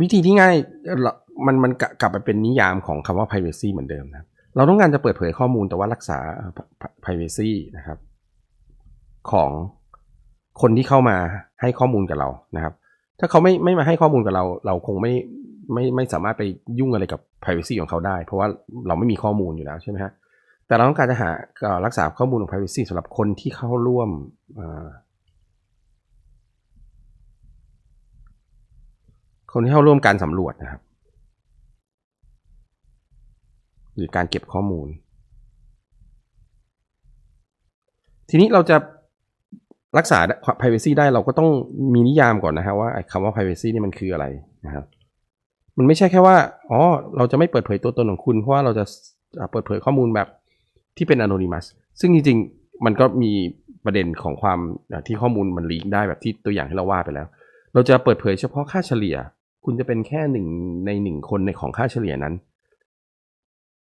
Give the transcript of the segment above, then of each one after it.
วิธีที่ง่ายมันมันกลับไปเป็นนิยามของคำว่า privacy เหมือนเดิมนะเราต้องการจะเปิดเผยข้อมูลแต่ว่ารักษา privacy นะครับ ของคนที่เข้ามาให้ข้อมูลกับเรานะครับ ถ้าเขาไม่ไม่มาให้ข้อมูลกับเรา เราคงไม่ไม่ไม่สามารถไปยุ่งอะไรกับ privacy ของเขาได้ เพราะว่าเราไม่มีข้อมูลอยู่แล้วใช่ไหมฮะแต่เราต้องการจะหารักษาข้อมูลของ privacy สำหรับคนที่เข้าร่วมเอ่อ คนที่เข้าร่วมการสำรวจนะครับ หรือการเก็บข้อมูล ทีนี้เราจะรักษา privacy ได้เราก็ต้องมีนิยามก่อนนะฮะว่าคำว่า privacy นี่มันคืออะไรนะครับ มันไม่ใช่แค่ว่าอ๋อเราจะไม่เปิดเผยตัวตนของคุณ เพราะว่าเราจะเปิดเผยข้อมูลแบบที่เป็น anonymous ซึ่งจริงๆ มันก็มีประเด็นของความที่ข้อมูลมันลีกได้แบบที่ตัวอย่างที่เราว่าไปแล้ว เราจะเปิดเผยเฉพาะค่าเฉลี่ย คุณจะเป็นแค่หนึ่งในหนึ่งคนในของค่าเฉลี่ยนั้น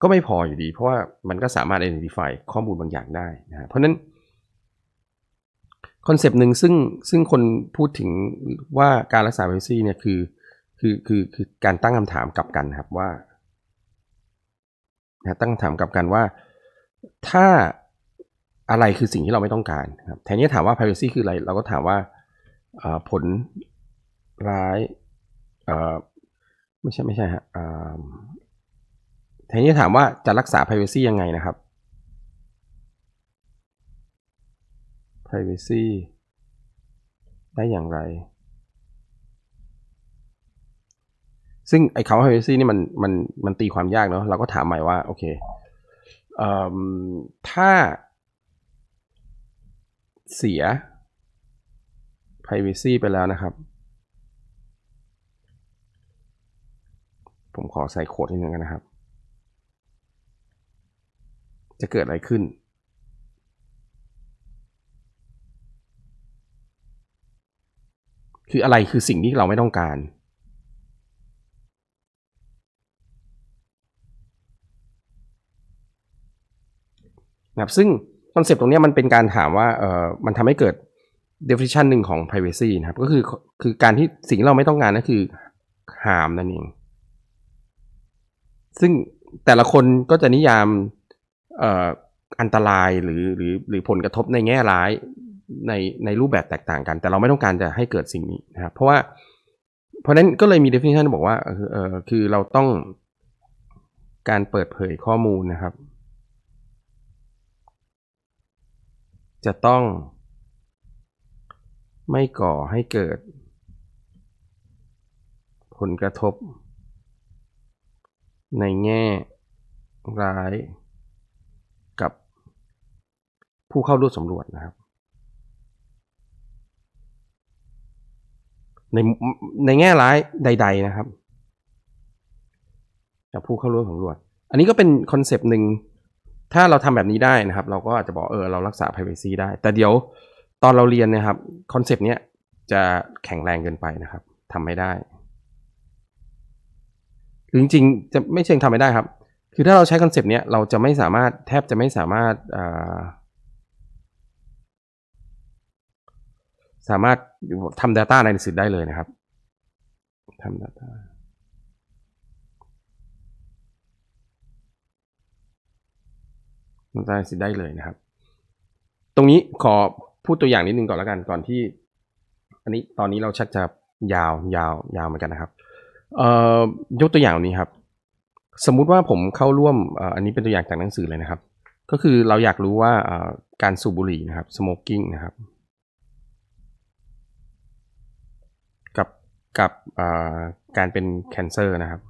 ก็ไม่พออยู่ดี เพราะว่ามันก็สามารถ identify ข้อมูลบางอย่างได้นะเพราะนั้นคอนเซปต์หนึ่งซึ่งซึ่งคนพูดถึงว่าการรักษา privacy เนี่ยคือคือคือคือการตั้งคำถามกลับกันครับว่านะตั้งคำถามกลับกันว่า ถ้าอะไรคือสิ่งที่เราไม่ต้องการครับแทนที่จะถามว่า privacy คืออะไร เราก็ถามว่าผลร้าย ไม่ใช่ไม่ใช่ฮะอ่าแทนที่จะถามว่าจะรักษา privacy ยังไงนะครับ privacy ได้อย่างไร ซึ่งไอ้คำว่า privacy นี่มันมันมันตีความยากเนาะเราก็ถามใหม่ว่า โอเคเถ้าเสีย privacy ไปแล้วนะครับ ผมขอใส่โค้ดนิดนึงกันนะครับ จะเกิดอะไรขึ้น คืออะไรคือสิ่งที่เราไม่ต้องการนะครับซึ่งคอนเซปต์ตรงนี้มันเป็นการถามว่าเอ่อมันทำให้เกิด definition หนึ่งของ privacy นะครับ ก็คือคือการที่สิ่งที่เราไม่ต้องการนั่นคือ harm นั่นเอง ซึ่งแต่ละคนก็จะนิยามอันตรายหรือหรือหรือผลกระทบในแง่ร้ายในในรูปแบบแตกต่างกัน แต่เราไม่ต้องการจะให้เกิดสิ่งนี้นะครับ เพราะว่าเพราะนั้นก็เลยมี definition บอกว่าเออคือเราต้องการเปิดเผยข้อมูลนะครับ จะต้องไม่ก่อให้เกิดผลกระทบ ในแง่ร้ายกับผู้เข้าร่วมสำรวจนะครับ ในในแง่ร้ายใด ๆนะครับกับผู้เข้าร่วมสำรวจ อันนี้ก็เป็นคอนเซปต์หนึ่งถ้าเราทำแบบนี้ได้นะครับ เราก็อาจจะบอกเออเรารักษา privacy ได้ แต่เดี๋ยวตอนเราเรียนนะครับคอนเซปต์เนี้ยจะแข็งแรงเกินไปนะครับทำไม่ได้ หรือจริงๆจะไม่เชิงทำไม่ได้ครับ คือถ้าเราใช้คอนเซปต์เนี้ยเราจะไม่สามารถแทบจะไม่สามารถอ่าสามารถทำ Data ในหนังสือได้เลยนะครับทำ Data ทำ Data ได้เลยนะครับ ตรงนี้ขอพูดตัวอย่างนิดนึงก่อนแล้วกันก่อนที่ อันนี้ตอนนี้เราชักจะยาวยาวยาวเหมือนกันนะครับ ยกตัวอย่างนี้ครับ สมมุติว่าผมเข้าร่วมอันนี้เป็นตัวอย่างจากหนังสือเลยนะครับ ก็คือเราอยากรู้ว่าการสูบบุหรี่นะครับ smoking นะครับ กับกับการเป็น cancer นะครับ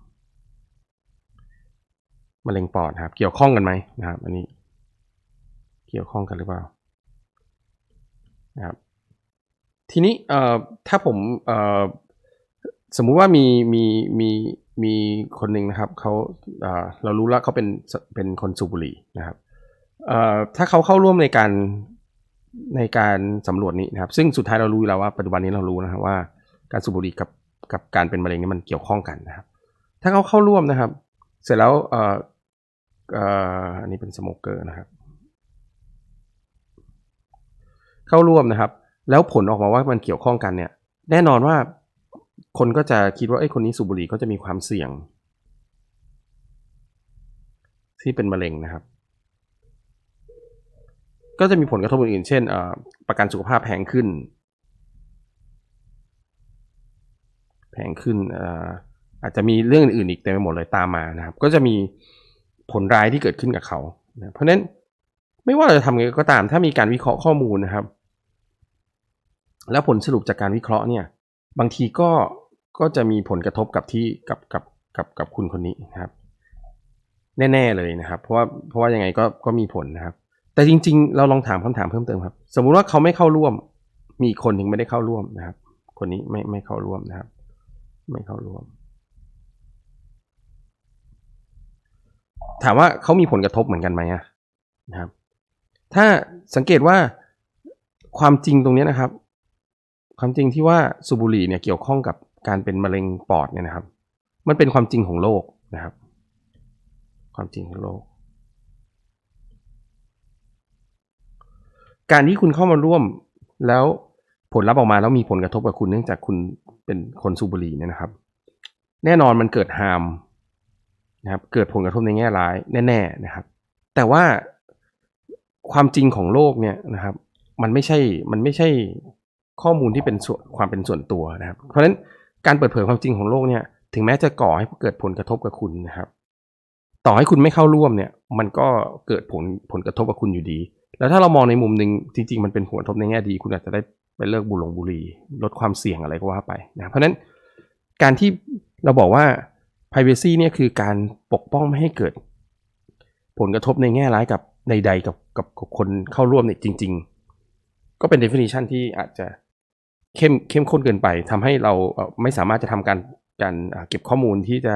มะเร็งปอดครับ เกี่ยวข้องกันไหมนะครับ อันนี้เกี่ยวข้องกันหรือเปล่านะครับ ทีนี้ถ้าผม สมมุติว่ามีมีมีมีคนหนึ่งนะครับเขาเรารู้แล้วเขาเป็นเป็นคนสูบบุหรี่นะครับถ้าเขาเข้าร่วมในการในการสำรวจนี้นะครับ ซึ่งสุดท้ายเรารู้แล้วว่าปัจจุบันนี้เรารู้นะครับว่าการสูบบุหรี่กับกับการเป็นมะเร็งนี่มันเกี่ยวข้องกันนะครับ ถ้าเขาเข้าร่วมนะครับ เสร็จแล้วอ่ออันนี้เป็นสโมเกอร์นะครับ เข้าร่วมนะครับ แล้วผลออกมาว่ามันเกี่ยวข้องกันเนี่ย แน่นอนว่า คนก็จะคิดว่าไอ้คนนี้สูบบุหรี่ก็จะมีความเสี่ยง ที่เป็นมะเร็งนะครับ ก็จะมีผลกระทบอื่นๆ เช่นประกันสุขภาพแพงขึ้น แพงขึ้นเอ่อาจจะมีเรื่องอื่นๆอีกเต็มไปหมดเลยตามมานะครับ ก็จะมีผลร้ายที่เกิดขึ้นกับเขานะเพราะฉะนั้นไม่ว่าเราจะทำไงก็ตาม ถ้ามีการวิเคราะห์ข้อมูลนะครับ แล้วผลสรุปจากการวิเคราะห์เนี่ย บางทีก็ก็จะมีผลกระทบกับที่กับกับกับกับคุณคนนี้นะครับ แน่ ๆเลยนะครับ เพราะว่าเพราะว่ายังไงก็ก็มีผลนะครับ แต่จริง ๆ เราลองถามคำถามเพิ่มเติมครับ สมมุติว่าเขาไม่เข้าร่วม มีคนหนึ่งไม่ได้เข้าร่วมนะครับ คนนี้ไม่ไม่เข้าร่วมนะครับ ไม่เข้าร่วม ถามว่าเขามีผลกระทบเหมือนกันไหมนะครับ ถ้าสังเกตว่าความจริงตรงนี้นะครับ ความจริงที่ว่าสูบบุหรี่เนี่ยเกี่ยวข้องกับการเป็นมะเร็งปอดเนี่ยนะครับ มันเป็นความจริงของโลกนะครับ ความจริงของโลก การที่คุณเข้ามาร่วมแล้วผลลัพธ์ออกมาแล้วมีผลกระทบกับคุณเนื่องจากคุณเป็นคนสูบบุหรี่เนี่ยนะครับ แน่นอนมันเกิดฮามนะครับ เกิดผลกระทบในแง่ร้ายแน่ๆนะครับ แต่ว่าความจริงของโลกเนี่ยนะครับ มันไม่ใช่มันไม่ใช่ ข้อมูลที่เป็นส่วนความเป็นส่วนตัวนะครับ เพราะฉะนั้นการเปิดเผยความจริงของโลกเนี่ย ถึงแม้จะก่อให้เกิดผลกระทบกับคุณนะครับ ต่อให้คุณไม่เข้าร่วมเนี่ย มันก็เกิดผลผลกระทบกับคุณอยู่ดี แล้วถ้าเรามองในมุมหนึ่งจริง ๆ มันเป็นผลกระทบในแง่ดี คุณอาจจะได้ไปเลิกบุหรงบุหรี่ลดความเสี่ยงอะไรก็ว่าไปนะเพราะฉะนั้นการที่เราบอกว่า privacy เนี่ยคือการปกป้องไม่ให้เกิด ผลกระทบในแง่ร้ายกับใดๆกับกับกับคนเข้าร่วมเนี่ยจริง ๆ ก็เป็น definition ที่อาจจะ เข้มเข้มข้นเกินไปทำให้เราไม่สามารถจะทำการการเก็บข้อมูลที่จะ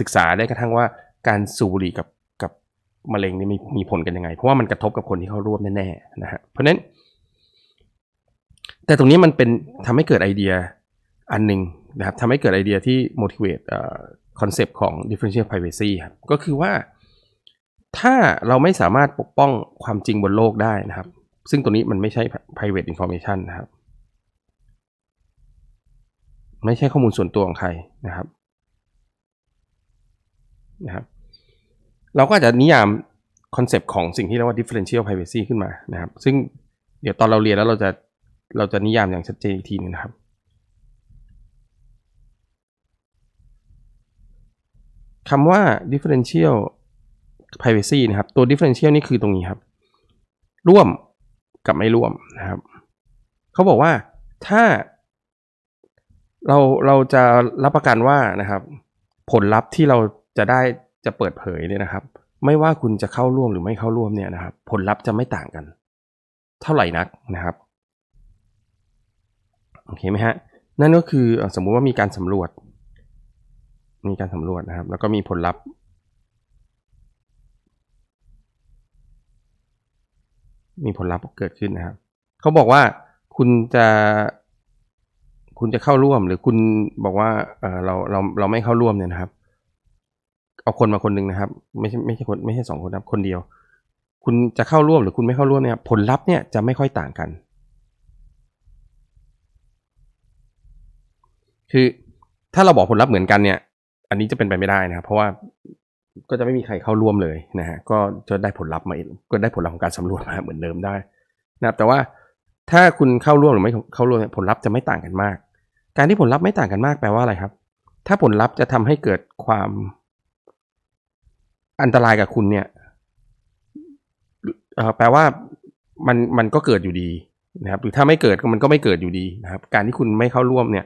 ศึกษาได้กระทั่งว่าการสูบบุหรี่กับกับมะเร็งนี่มีมีผลกันยังไง เพราะว่ามันกระทบกับคนที่เข้าร่วมแน่ๆนะฮะเพราะฉะนั้น แต่ตรงนี้มันเป็นทำให้เกิดไอเดียอันหนึ่งนะครับทำให้เกิดไอเดียที่ motivate คอนเซปต์ของ differential privacy ครับก็คือว่าถ้าเราไม่สามารถปกป้องความจริงบนโลกได้นะครับ ซึ่งตัวนี้มันไม่ใช่ private information นะครับ ไม่ใช่ข้อมูลส่วนตัวของใครนะครับนะครับ เราก็อาจจะนิยามคอนเซปต์ของสิ่งที่เรียกว่า differential privacy ขึ้นมานะครับ ซึ่งเดี๋ยวตอนเราเรียนแล้วเราจะเราจะนิยามอย่างชัดเจนอีกทีหนึงนะครับ คำว่า differential privacy นะครับ ตัว differential นี่คือตรงนี้ครับ ร่วมกับไม่ร่วมนะครับ เขาบอกว่าถ้า เราเราจะรับประกันว่านะครับ ผลลัพธ์ที่เราจะได้จะเปิดเผยเนี่ยนะครับ ไม่ว่าคุณจะเข้าร่วมหรือไม่เข้าร่วมเนี่ยนะครับ ผลลัพธ์จะไม่ต่างกัน เท่าไหร่นักนะครับโอเคไหมฮะนั่นก็คือสมมุติว่ามีการสำรวจ มีการสำรวจนะครับ แล้วก็มีผลลัพธ์มีผลลัพธ์เกิดขึ้นนะครับ เขาบอกว่าคุณจะ คุณจะเข้าร่วมหรือคุณบอกว่าเออเราเราเราไม่เข้าร่วมเนี่ยนะครับ เอาคนมาคนหนึ่งนะครับ ไม่ใช่ไม่ใช่คนไม่ใช่สองคนนะครับคนเดียว คุณจะเข้าร่วมหรือคุณไม่เข้าร่วมเนี่ย ผลลัพธ์เนี่ยจะไม่ค่อยต่างกัน คือถ้าเราบอกผลลัพธ์เหมือนกันเนี่ย อันนี้จะเป็นไปไม่ได้นะครับ เพราะว่าก็จะไม่มีใครเข้าร่วมเลยนะฮะก็จะได้ผลลัพธ์มากก็ได้ผลลัพธ์ของการสำรวจมาเหมือนเดิมได้นะครับแต่ว่าถ้าคุณเข้าร่วมหรือไม่เข้าร่วมเนี่ยผลลัพธ์จะไม่ต่างกันมาก การที่ผลลัพธ์ไม่ต่างกันมากแปลว่าอะไรครับ ถ้าผลลัพธ์จะทำให้เกิดความอันตรายกับคุณเนี่ยแปลว่ามันมันก็เกิดอยู่ดีนะครับหรือถ้าไม่เกิดมันก็ไม่เกิดอยู่ดีนะครับ การที่คุณไม่เข้าร่วมเนี่ย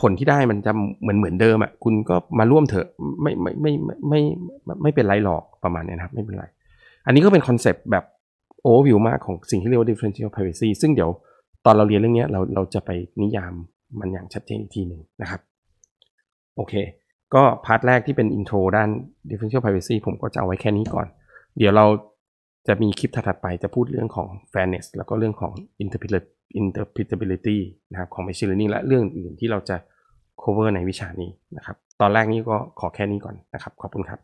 ผลที่ได้มันจะเหมือนเหมือนเดิมอะคุณก็มาร่วมเถอะไม่ไม่ไม่ไม่ไม่ไม่เป็นไรหรอกประมาณเนี้ยนะครับ ไม่เป็นไร อันนี้ก็เป็นคอนเซปต์แบบโอเวอร์วิวมากของสิ่งที่เรียกว่า differential privacy ซึ่งเดี๋ยวตอนเราเรียนเรื่องเนี้ยเราเราจะไปนิยาม มันอย่างชัดเจนอีกทีหนึ่งนะครับ โอเค ก็พาร์ทแรกที่เป็นอินโทรด้าน differential privacy ผมก็จะเอาไว้แค่นี้ก่อน เดี๋ยวเราจะมีคลิปถัดไปจะพูดเรื่องของ fairness แล้วก็เรื่องของ interpretability นะครับของ machine learning และเรื่องอื่นที่เราจะ cover ในวิชานี้นะครับ ตอนแรกนี้ก็ขอแค่นี้ก่อนนะครับ ขอบคุณครับ